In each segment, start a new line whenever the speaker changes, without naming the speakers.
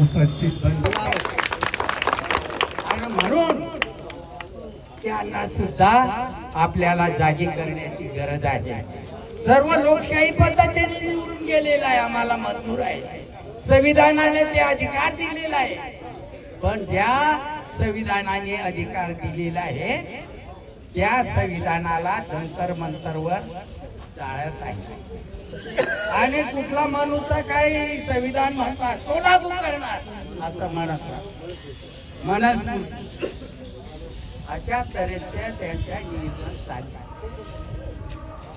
उपस्थित आणि म्हणून त्यांना सुद्धा आपल्याला जागी करण्याची गरज आहे. सर्व लोकशाही पद्धतीने निवडून गेलेला आहे आम्हाला मंजूर आहे. संविधानाने ते अधिकार दिलेला आहे. पण ज्या संविधानाने अधिकार दिलेला आहे त्या संविधानाला जंतर मंतरवर आहे. आणि कुठला मनुष्य काही संविधान म्हणतात तो लागू करणार. असं म्हणत म्हणत नाही. अशा तऱ्हेचे त्यांच्या नियोजन चालले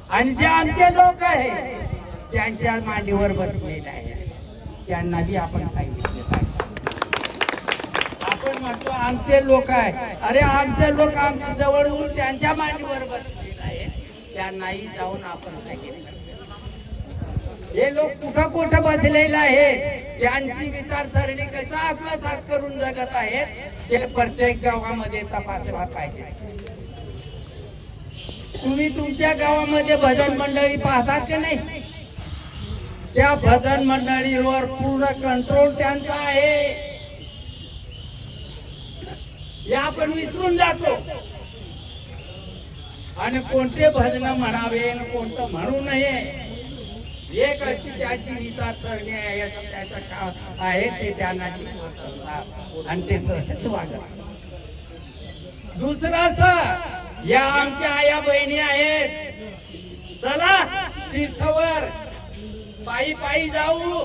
आणि जे आमचे लोक आहेत त्यांच्या मांडीवर बसलेले आहे. त्यांनाही आपण सांगितले पाहिजे. आपण म्हणतो आमचे लोक आहे. अरे आमचे लोक आमच्या जवळ येऊन त्यांच्या मांडीवर बसले त्या त्यांनाही जाऊन आपण हे लोक कुठं कुठं बसलेले आहेत? त्यांची विचारसरणी कसा आत्मसात करून जगत आहेत ते प्रत्येक गावामध्ये तपासला पाहिजे. तुम्ही तुमच्या गावामध्ये भजन मंडळी पाहतात की नाही? त्या भजन मंडळीवर पूर्ण कंट्रोल त्यांचा आहे. हे आपण विसरून जातो. आणि कोणते भजन म्हणावे आणि कोणतं म्हणू नये एक अशी त्याची विचारसरणी आहे याचं त्याचं काम आहे ते त्यांना आणि ते तसंच वागत दुसरं असं या आमच्या आया बहिणी आहेत. चला तीर्थवर पायी पायी जाऊ.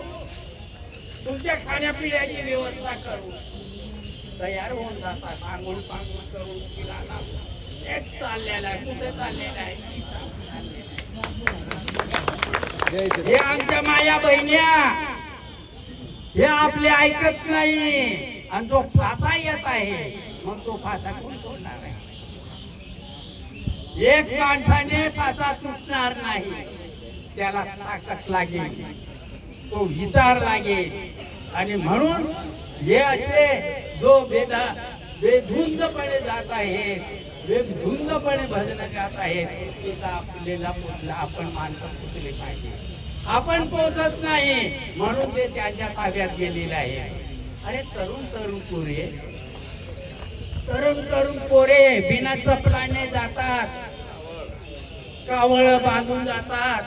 तुमच्या खाण्यापिण्याची व्यवस्था करू. तयार होऊन जातात आंघोळ पांघोळ करून तिला लावून. चाललेला आहे कुठे चाललेला आहे हे आमच्या माया बहिण्या. हे आपले ऐकत नाही. आणि जो फासा येत आहे मग तो फासा कोण सोडणार आहे? एक माणसाने फासा सुटणार नाही. त्याला ताकद लागेल. तो विचार लागेल. आणि म्हणून हे असे जो बेदा बेधुंदपणे जात आहे बेधुंदपणे भजन गात आहे तिथं आपल्याला पोचला आपण माणसं पोचले पाहिजे. आपण पोचत नाही. म्हणून ते त्यांच्या ताब्यात गेलेले आहे अरे तरुण तरुण पोरे. तरुण तरुण पोरे बिना चपलाने जातात. कावळ बांधून जातात.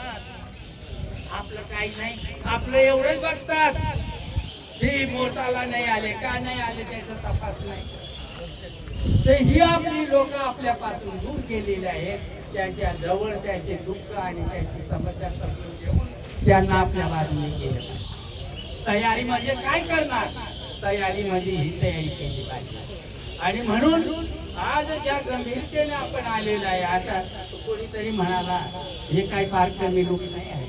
आपलं काही नाही. आपलं एवढंच बघतात. ही मोठाला नाही आले का नाही आले त्याचा तपास नाही. तर ही आपली लोक आपल्यापासून दूर केलेली आहेत. त्यांच्या जवळ त्यांचे दुःख आणि त्याची समस्या समजून घेऊन त्यांना आपल्या बाजूने केलं तयारी म्हणजे काय करणार? तयारी म्हणजे ही तयारी केली पाहिजे. आणि म्हणून आज ज्या गंभीरतेने आपण आलेलो आहे आता कोणीतरी म्हणाला हे काही फार कमी लोक नाही आहे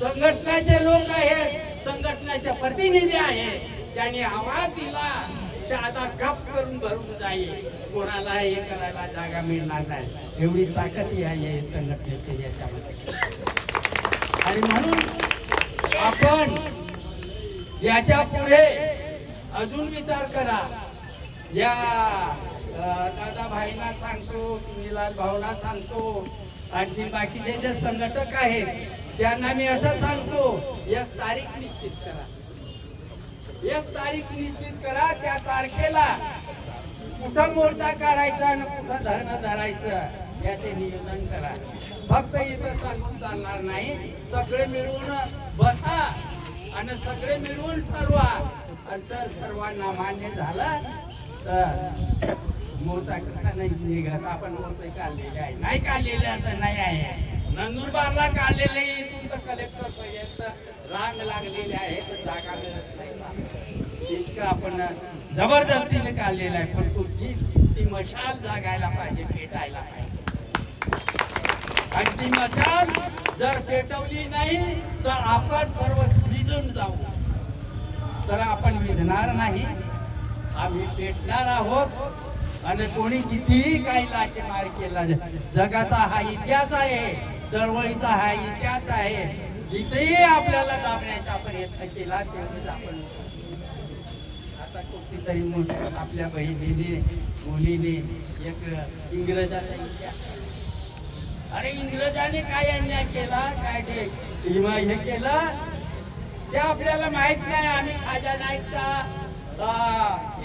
संघटनाचे लोक आहेत संघटनाचे प्रतिनिधी आहेत. त्यांनी आवाज दिला. आता गप करून भरून जाईल कोणाला हे करायला जागा मिळणार नाही. एवढी ताकद आहे या संघटनेची याच्यामध्ये. आणि म्हणून आपण याच्यापुढे अजून विचार करा. या दादा भाईना सांगतो सुनीलाल भाऊला सांगतो आणखी बाकीचे जे संघटक आहेत त्यांना मी असं सांगतो या तारीख निश्चित करा. एक तारीख निश्चित करा त्या तारखेला कुठं मोर्चा काढायचा आणि कुठं धरणं धरायचं याचे नियोजन करा. फक्त इथं सांगून चालणार नाही. सगळे मिळून बसा आणि सगळे मिळून ठरवा. आणि जर सर्वांना मान्य झालं तर मोर्चा कसा नाही निघत? आपण मोर्चे काढलेले आहे. नाही काढलेले असं नाही आहे. नंदुरबारला काढलेले तुमचं तर कलेक्टर पर्यंत रांग लागलेली आहे. तर जागा मिळत नाही. इतकं आपण जबरदस्तीने काढलेलं आहे. पण तो ती ती मशाल जागायला पाहिजे पेटायला पाहिजे. आणि ती मशाल जर पेटवली नाही तर आपण सर्व विजून जाऊ. तर आपण विझणार नाही. आम्ही पेटणार आहोत. आणि कोणी कितीही काही लाटेमार केला जगाचा हा इतिहास आहे. चळवळीचा हा इतिहास आहे. जिथेही आपल्याला दाबण्याचा प्रयत्न केला तेवढेच आपण आपल्या बहिणीने मुलीने एक इंग्रजाचा अरे इंग्रजाने काय अन्याय केला काय ते किंवा हे केलं? ते आपल्याला माहीत नाही आम्ही खाजा नाईकचा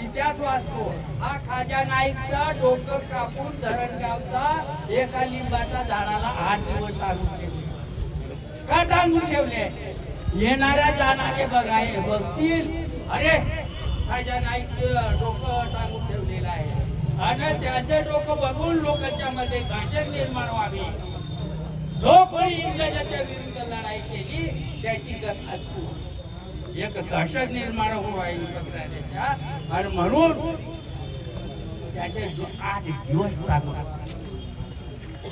इतिहास वाचतो. हा खाजा नाईकचा डोकं कापून धरणगावचा एका लिंबाच्या झाडाला आठ दिवस टाकून ठेवले का टांगून ठेवले? येणाऱ्या जाणारे बघाय बघतील. अरे खाजा नाईकचं डोकं टांगून ठेवलेलं आहे. आणि त्याचं डोकं बघून लोकांच्या मध्ये घाशन निर्माण व्हावी. जो कोणी इंग्रजाच्या विरुद्ध लढाई केली त्याची कथा एक दहशत निर्माण होऊ बघणाऱ्याच्या आणि म्हणून त्याचे आठ दिवस लागला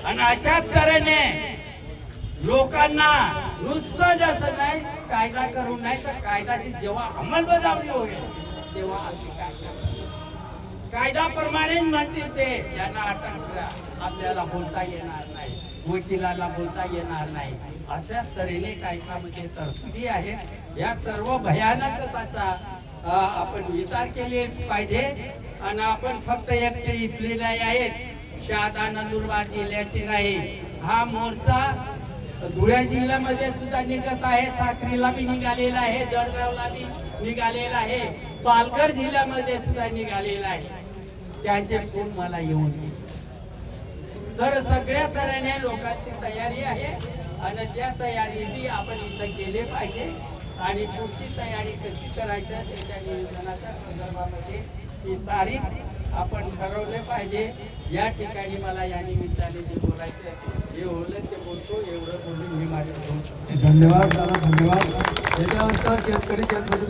आणि अशाच तऱ्हेने लोकांना नुसतं जसं नाही कायदा करून नाही तर कायद्याची जेव्हा अंमलबजावणी होईल तेव्हा अशी काय करणार? म्हणतील ते. यांना अटक करा. आपल्याला बोलता येणार नाही. वकिलाला बोलता येणार नाही. अशा तऱ्हेने कायद्यामध्ये तरतुदी आहेत. या सर्व भयानकताचा आपण विचार केले पाहिजे. आणि आपण फक्त एकटे इथले नाही आहेत. शहादा नंदुरबार जिल्ह्याचे नाही. हा मोर्चा धुळे जिल्ह्यामध्ये सुद्धा निघत आहे. साक्रीला बी निघालेला आहे. जळगावला बी निघालेला आहे. पालघर जिल्ह्यामध्ये सुद्धा निघालेला आहे. त्यांचे फोन मला येऊन तर सगळ्या तऱ्हेने लोकांची तयारी आहे आणि त्या तयारीची आपण इथं केले पाहिजे. आणि पुढची तयारी कशी करायचं त्याच्या नियोजनाच्या संदर्भामध्ये ही तारीख आपण ठरवले पाहिजे. या ठिकाणी मला या निमित्ताने जे बोलायचं आहे, हे होलं ते बोलतो एवढं बोलून मी माझे
धन्यवाद धन्यवाद. याच्यानंतर शेतकरी शेतकरी